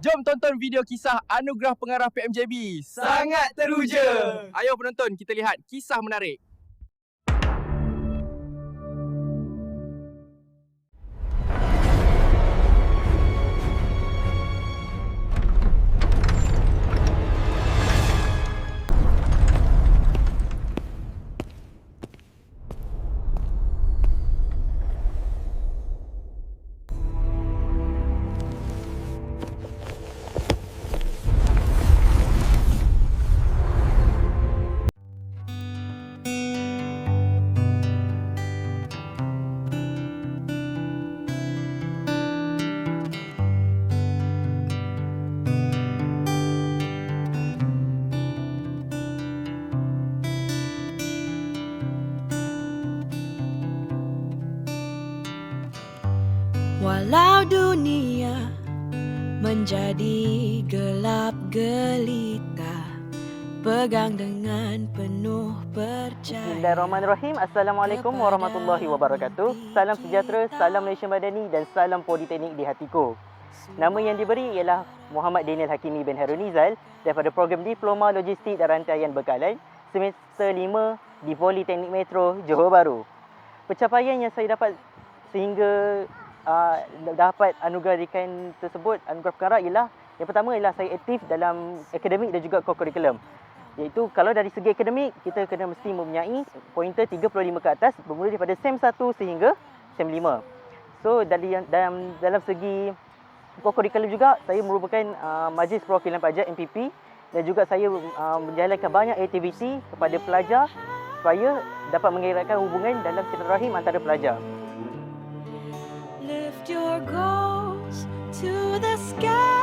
Jom tonton video kisah Anugerah Pengarah PMJB. Sangat teruja. Ayo penonton, kita lihat kisah menarik. Dunia menjadi gelap gelita Pegang dengan penuh percaya Bismillahirrahmanirrahim. Assalamualaikum warahmatullahi wabarakatuh. Salam sejahtera, salam Malaysia Madani dan salam Politeknik di hatiku. Nama yang diberi ialah Muhammad Daniel Hakimi bin Harunizal daripada program Diploma Logistik dan Rantaian Bekalan semester 5 di Politeknik Metro Johor Bahru. Pencapaian yang saya dapat sehingga uh, dapat anugerah dikan tersebut, anugerah perkara ialah yang pertama ialah saya aktif dalam akademik dan juga co-curriculum. Iaitu kalau dari segi akademik, kita kena mesti mempunyai pointer 35 ke atas bermula daripada SEM 1 sehingga SEM 5. So dari dalam dalam segi co-curriculum juga saya merupakan uh, Majlis Perwakilan Pelajar MPP dan juga saya uh, menjalankan banyak aktiviti kepada pelajar supaya dapat mengeratkan hubungan dalam silaturahim antara pelajar. Your goals to the sky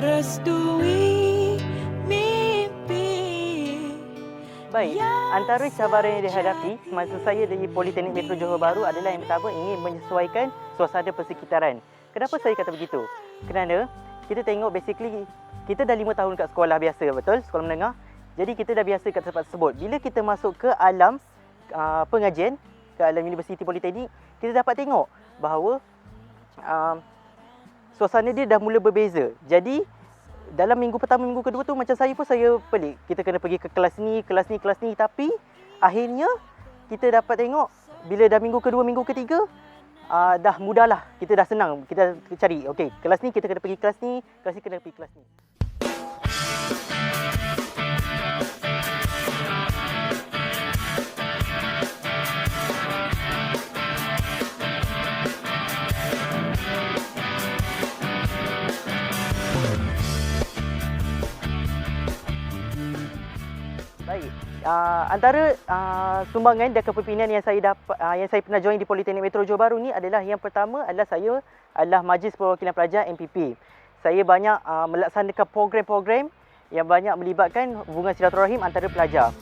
Restui mimpi Baik, antara cabaran yang dihadapi semasa saya di Politeknik Metro Johor Bahru adalah yang pertama ingin menyesuaikan suasana persekitaran. Kenapa saya kata begitu? Kerana kita tengok basically kita dah lima tahun kat sekolah biasa, betul? Sekolah menengah. Jadi kita dah biasa kat tempat tersebut. Bila kita masuk ke alam uh, pengajian, ke alam Universiti Politeknik, kita dapat tengok bahawa uh, suasana dia dah mula berbeza. Jadi dalam minggu pertama, minggu kedua tu macam saya pun saya pelik. Kita kena pergi ke kelas ni, kelas ni, kelas ni. Tapi akhirnya kita dapat tengok bila dah minggu kedua, minggu ketiga, uh, dah mudah lah. Kita dah senang. Kita cari, okey, kelas ni kita kena pergi kelas ni, kelas ni kena pergi kelas ni. Uh, antara uh, sumbangan dan kepimpinan yang saya dapat uh, yang saya pernah join di Politeknik Metro Johor Bahru ni adalah yang pertama adalah saya adalah Majlis Perwakilan Pelajar MPP. Saya banyak uh, melaksanakan program-program yang banyak melibatkan hubungan silaturahim antara pelajar.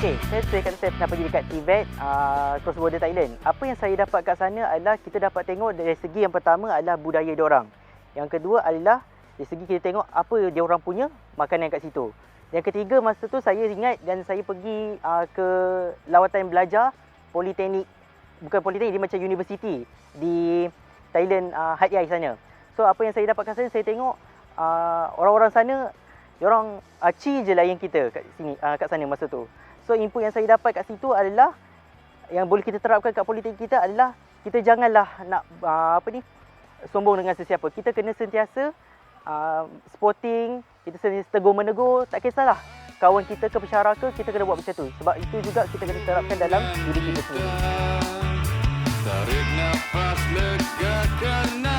Okey, saya, kata saya pernah pergi dekat Tibet, uh, cross border Thailand. Apa yang saya dapat kat sana adalah kita dapat tengok dari segi yang pertama adalah budaya diorang. Yang kedua adalah dari segi kita tengok apa dia orang punya makanan kat situ. Yang ketiga masa tu saya ingat dan saya pergi uh, ke lawatan belajar politeknik bukan politeknik dia macam universiti di Thailand uh, Hat Yai sana. So apa yang saya dapat kat sana saya tengok uh, orang-orang sana diorang uh, chi je layan kita kat sini uh, kat sana masa tu. So input yang saya dapat kat situ adalah yang boleh kita terapkan kat politik kita adalah kita janganlah nak uh, apa ni sombong dengan sesiapa. Kita kena sentiasa uh, sporting, kita sentiasa tegur menegur, tak kisahlah. Kawan kita ke masyarakat, kita kena buat macam tu. Sebab itu juga kita kena terapkan dalam diri kita sendiri. Tarik nafas lega karena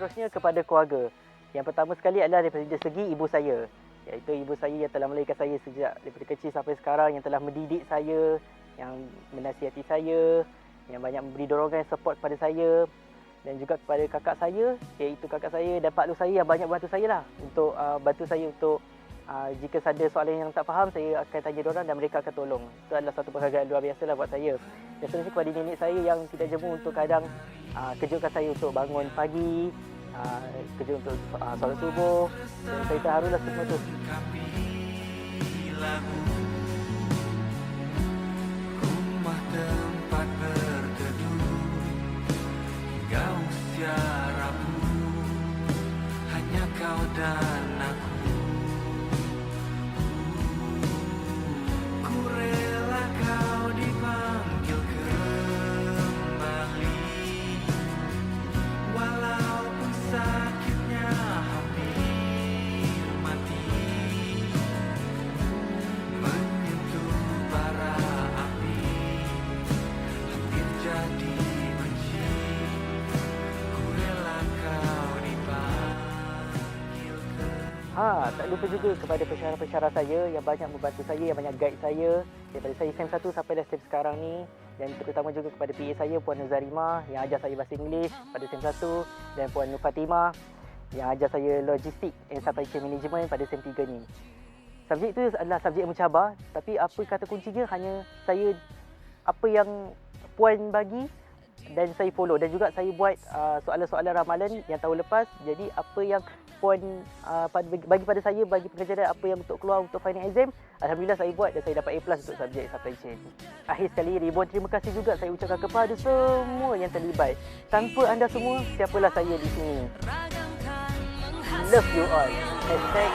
Seterusnya kepada keluarga. Yang pertama sekali adalah daripada segi ibu saya. Iaitu ibu saya yang telah melahirkan saya sejak daripada kecil sampai sekarang, yang telah mendidik saya, yang menasihati saya, yang banyak memberi dorongan support kepada saya. dan juga kepada kakak saya iaitu kakak saya dan Pak Lu saya yang banyak bantu saya lah untuk uh, bantu saya untuk uh, jika ada soalan yang tak faham saya akan tanya diorang dan mereka akan tolong. Itu adalah satu penghargaan luar biasa lah buat saya. Dan seterusnya kepada nenek saya yang tidak jemu untuk kadang uh, kejutkan saya untuk bangun pagi, uh, kerja untuk uh, solat subuh dan saya terharu lah semua tu. Rumah tempat berteduh Hingga usia Ha, tak lupa juga kepada pensyarah-pensyarah saya yang banyak membantu saya, yang banyak guide saya daripada saya SEM 1 sampai dah SEM sekarang ni. Dan terutama juga kepada PA saya Puan Nuzarima yang ajar saya bahasa Inggeris pada SEM 1 dan Puan Nur Fatimah yang ajar saya logistik and supply chain management pada SEM 3 ni. Subjek itu adalah subjek yang mencabar tapi apa kata kuncinya? Hanya saya apa yang Puan bagi dan saya follow. Dan juga saya buat uh, soalan-soalan ramalan yang tahun lepas. Jadi apa yang puan uh, bagi pada saya bagi pengajaran apa yang untuk keluar untuk final exam alhamdulillah saya buat dan saya dapat A+ untuk subjek supply chain. Akhir sekali ribuan terima kasih juga saya ucapkan kepada semua yang terlibat. Tanpa anda semua siapalah saya di sini. Love you all. Hashtag